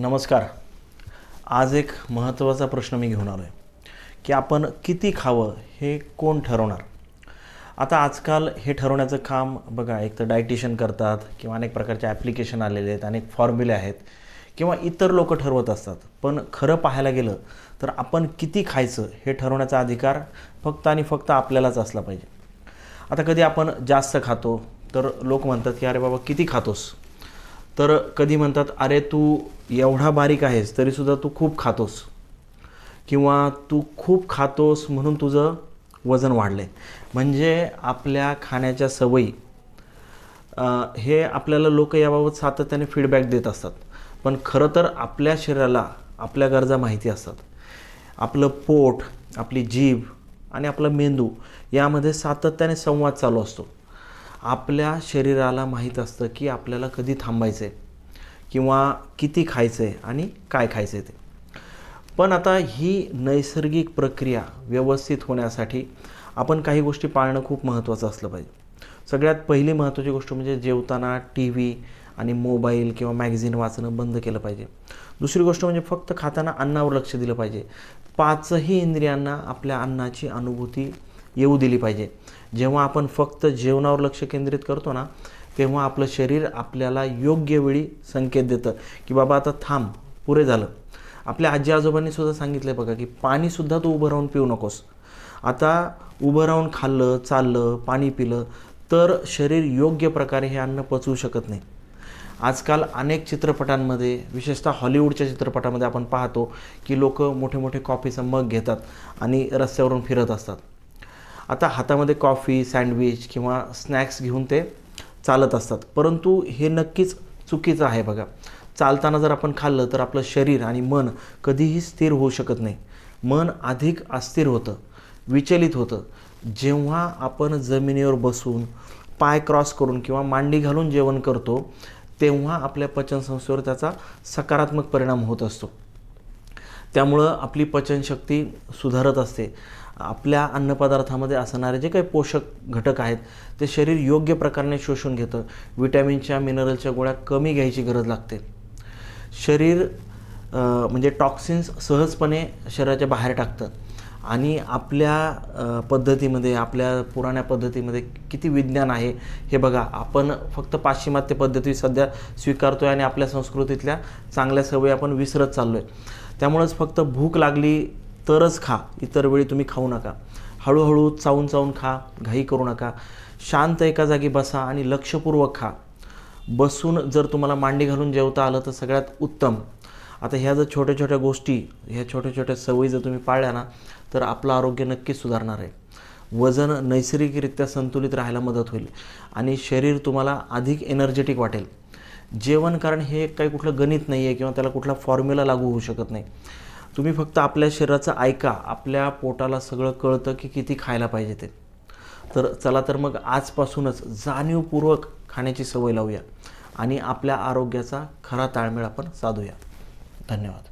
नमस्कार. आज एक महत्त्वाचा प्रश्न मी घेऊन आलो आहे की आपण किती खावं हे कोण ठरवणार? आता आजकाल हे ठरवण्याचं काम बघा एक तर डायटिशियन करतात किंवा अनेक प्रकारचे ॲप्लिकेशन आलेले आहेत अनेक फॉर्म्युले आहेत किंवा इतर लोक ठरवत असतात. पण खरं पाहायला गेलं तर आपण किती खायचं हे ठरवण्याचा अधिकार फक्त आणि फक्त आपल्यालाच असला पाहिजे. आता कधी आपण जास्त खातो तर लोक म्हणतात की अरे बाबा किती खातोस? तर कधी म्हणतात अरे तू एवढा बारीक आहेस तरीसुद्धा तू खूप खातोस. किंवा तू खूप खातोस म्हणून तुझं वजन वाढलं आहे म्हणजे आपल्या खाण्याच्या सवयी हे आपल्याला लोक याबाबत सातत्याने फीडबॅक देत असतात. पण खरं तर आपल्या शरीराला आपल्या गरजा माहिती असतात. आपलं पोट आपली जीभ आणि आपला मेंदू यामध्ये सातत्याने संवाद चालू असतो. आपल्या शरीराला माहीत असतं की आपल्याला कधी थांबायचं आहे किंवा किती खायचं आहे आणि काय खायचं आहे ते. पण आता ही नैसर्गिक प्रक्रिया व्यवस्थित होण्यासाठी आपण काही गोष्टी पाळणं खूप महत्त्वाचं असलं पाहिजे. सगळ्यात पहिली महत्त्वाची गोष्ट म्हणजे जेवताना टी व्ही आणि मोबाईल किंवा मॅगझिन वाचणं बंद केलं पाहिजे. दुसरी गोष्ट म्हणजे फक्त खाताना अन्नावर लक्ष दिलं पाहिजे. पाचही इंद्रियांना आपल्या अन्नाची अनुभूती येऊ दिली पाहिजे. जेव्हा आपण फक्त जेवणावर लक्ष केंद्रित करतो ना तेव्हा आपलं शरीर आपल्याला योग्य वेळी संकेत देतं की बाबा आता थांब पुरे झालं. आपल्या आजी आजोबांनी सुद्धा सांगितलं बघा की पाणीसुद्धा तू उभं राहून पिऊ नकोस. आता उभं राहून खाल्लं चाललं पाणी पिलं तर शरीर योग्य प्रकारे हे अन्न पचवू शकत नाही. आजकाल अनेक चित्रपटांमध्ये विशेषतः हॉलिवूडच्या चित्रपटामध्ये आपण पाहतो की लोक मोठे मोठे कॉफीचं मग घेतात आणि रस्त्यावरून फिरत असतात. आता हातामध्ये कॉफी सँडविच किंवा स्नॅक्स घेऊन ते चालत असतात. परंतु हे नक्कीच चुकीचं आहे बघा. चालताना जर आपण खाल्लं तर आपलं शरीर आणि मन कधीही स्थिर होऊ शकत नाही. मन अधिक अस्थिर होतं विचलित होतं. जेव्हा आपण जमिनीवर बसून पाय क्रॉस करून किंवा मांडी घालून जेवण करतो तेव्हा आपल्या पचनसंस्थेवर त्याचा सकारात्मक परिणाम होत असतो. त्यामुळं आपली पचनशक्ती सुधारत असते. आपल्या अन्नपदार्थामध्ये असणारे जे काही पोषक घटक आहेत ते शरीर योग्य प्रकारे शोषून घेतं. विटॅमिनच्या मिनरलच्या गोळ्या कमी घ्यायची गरज लागते. शरीर म्हणजे टॉक्सिन्स सहजपणे शरीराच्या बाहेर टाकतं. आणि आपल्या पद्धतीमध्ये आपल्या पुराण्या पद्धतीमध्ये किती विज्ञान आहे हे बघा. आपण फक्त पाश्चिमात्य पद्धती सध्या स्वीकारतो आहे आणि आपल्या संस्कृतीतल्या चांगल्या सवयी आपण विसरत चाललो आहे त्यामुळंच फक्त भूक लागली तरच खा इतर वेळी तुम्ही खाऊ नका. हळूहळू चावून चावून खा घाई करू नका. शांत एका जागी बसा आणि लक्षपूर्वक खा. बसून जर तुम्हाला मांडी घालून जेवता आलं तर सगळ्यात उत्तम. आता ह्या जर छोट्या छोट्या गोष्टी ह्या छोट्या छोट्या सवयी जर तुम्ही पाळल्या ना तर आपलं आरोग्य नक्कीच सुधारणार आहे. वजन नैसर्गिकरित्या संतुलित राहायला मदत होईल आणि शरीर तुम्हाला अधिक एनर्जेटिक वाटेल. जेवण कारण हे काही कुठलं गणित नाही आहे किंवा त्याला कुठला फॉर्म्युला लागू होऊ शकत नाही. तुम्ही फक्त आपल्या शरीराचं ऐका आपल्या पोटाला सगळं कळतं की किती खायला पाहिजे ते. तर चला तर मग आजपासूनच जाणीवपूर्वक खाण्याची सवय लावूया आणि आपल्या आरोग्याचा खरा ताळमेळ आपण साधूया. धन्यवाद.